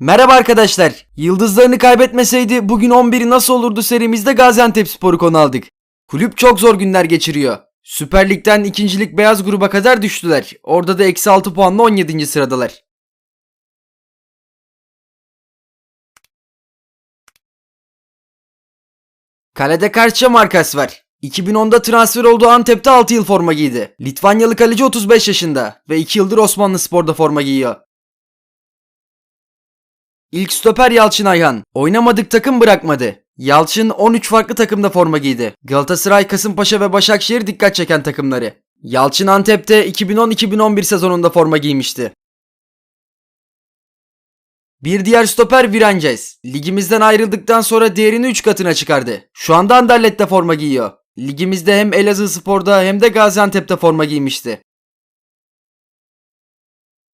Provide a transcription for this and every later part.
Merhaba arkadaşlar. Yıldızlarını kaybetmeseydi bugün 11'i nasıl olurdu serimizde Gaziantep Spor'u konu aldık. Kulüp çok zor günler geçiriyor. Süper Lig'den ikincilik beyaz gruba kadar düştüler. Orada da eksi 6 puanla 17. sıradalar. Kalede Karşıya markas var. 2010'da transfer olduğu Antep'te 6 yıl forma giydi. Litvanyalı kaleci 35 yaşında ve 2 yıldır Osmanlı Spor'da forma giyiyor. İlk stoper Yalçın Ayhan. Oynamadık takım bırakmadı. Yalçın 13 farklı takımda forma giydi. Galatasaray, Kasımpaşa ve Başakşehir dikkat çeken takımları. Yalçın Antep'te 2010-2011 sezonunda forma giymişti. Bir diğer stoper Virances. Ligimizden ayrıldıktan sonra değerini 3 katına çıkardı. Şu anda Anderlet'te forma giyiyor. Ligimizde hem Elazığ Spor'da hem de Gaziantep'te forma giymişti.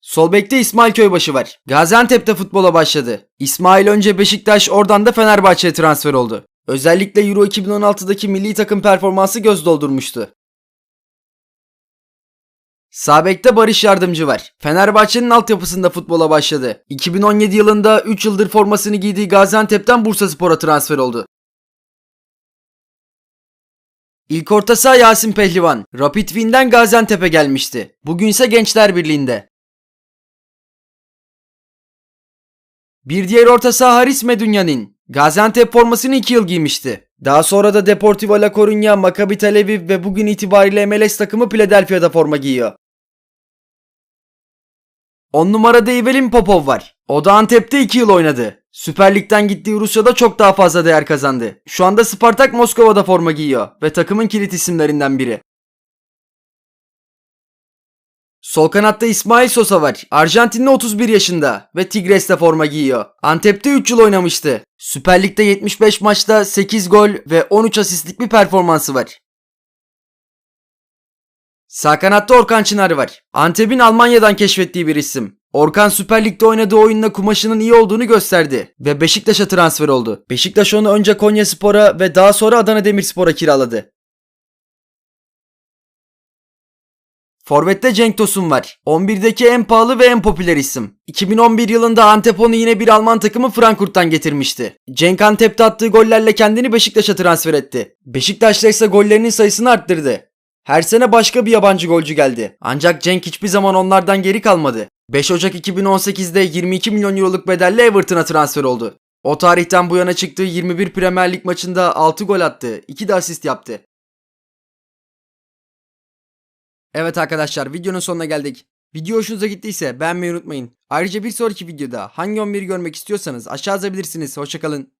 Sol bekte İsmail Köybaşı var. Gaziantep'te futbola başladı. İsmail önce Beşiktaş oradan da Fenerbahçe'ye transfer oldu. Özellikle Euro 2016'daki milli takım performansı göz doldurmuştu. Sağ bekte Barış Yardımcı var. Fenerbahçe'nin altyapısında futbola başladı. 2017 yılında 3 yıldır formasını giydiği Gaziantep'ten Bursaspor'a transfer oldu. İlk orta saha Yasin Pehlivan. Rapid Wien'den Gaziantep'e gelmişti. Bugünse Gençler Birliği'nde. Bir diğer orta saha Haris Medunyanin. Gaziantep formasını 2 yıl giymişti. Daha sonra da Deportivo La Coruña, Maccabi Tel Aviv ve bugün itibariyle MLS takımı Philadelphia'da forma giyiyor. 10 numarada Ivelin Popov var. O da Antep'te 2 yıl oynadı. Süper Lig'den gittiği Rusya'da çok daha fazla değer kazandı. Şu anda Spartak Moskova'da forma giyiyor ve takımın kilit isimlerinden biri. Sol kanatta İsmail Sosa var. Arjantinli 31 yaşında ve Tigres'te forma giyiyor. Antep'te 3 yıl oynamıştı. Süper Lig'de 75 maçta 8 gol ve 13 asistlik bir performansı var. Sağ kanatta Orkan Çınar var. Antep'in Almanya'dan keşfettiği bir isim. Orkan Süper Lig'de oynadığı oyunla kumaşının iyi olduğunu gösterdi ve Beşiktaş'a transfer oldu. Beşiktaş onu önce Konyaspor'a ve daha sonra Adana Demirspor'a kiraladı. Forvet'te Cenk Tosun var. 11'deki en pahalı ve en popüler isim. 2011 yılında Antep onu yine bir Alman takımı Frankfurt'tan getirmişti. Cenk Antep'te attığı gollerle kendini Beşiktaş'a transfer etti. Beşiktaş'ta ise gollerinin sayısını arttırdı. Her sene başka bir yabancı golcü geldi. Ancak Cenk hiçbir zaman onlardan geri kalmadı. 5 Ocak 2018'de 22 milyon euroluk bedelle Everton'a transfer oldu. O tarihten bu yana çıktığı 21 Premier Lig maçında 6 gol attı, 2 de asist yaptı. Evet arkadaşlar videonun sonuna geldik. Video hoşunuza gittiyse beğenmeyi unutmayın. Ayrıca bir sonraki videoda hangi 11'i görmek istiyorsanız aşağı yazabilirsiniz. Hoşçakalın.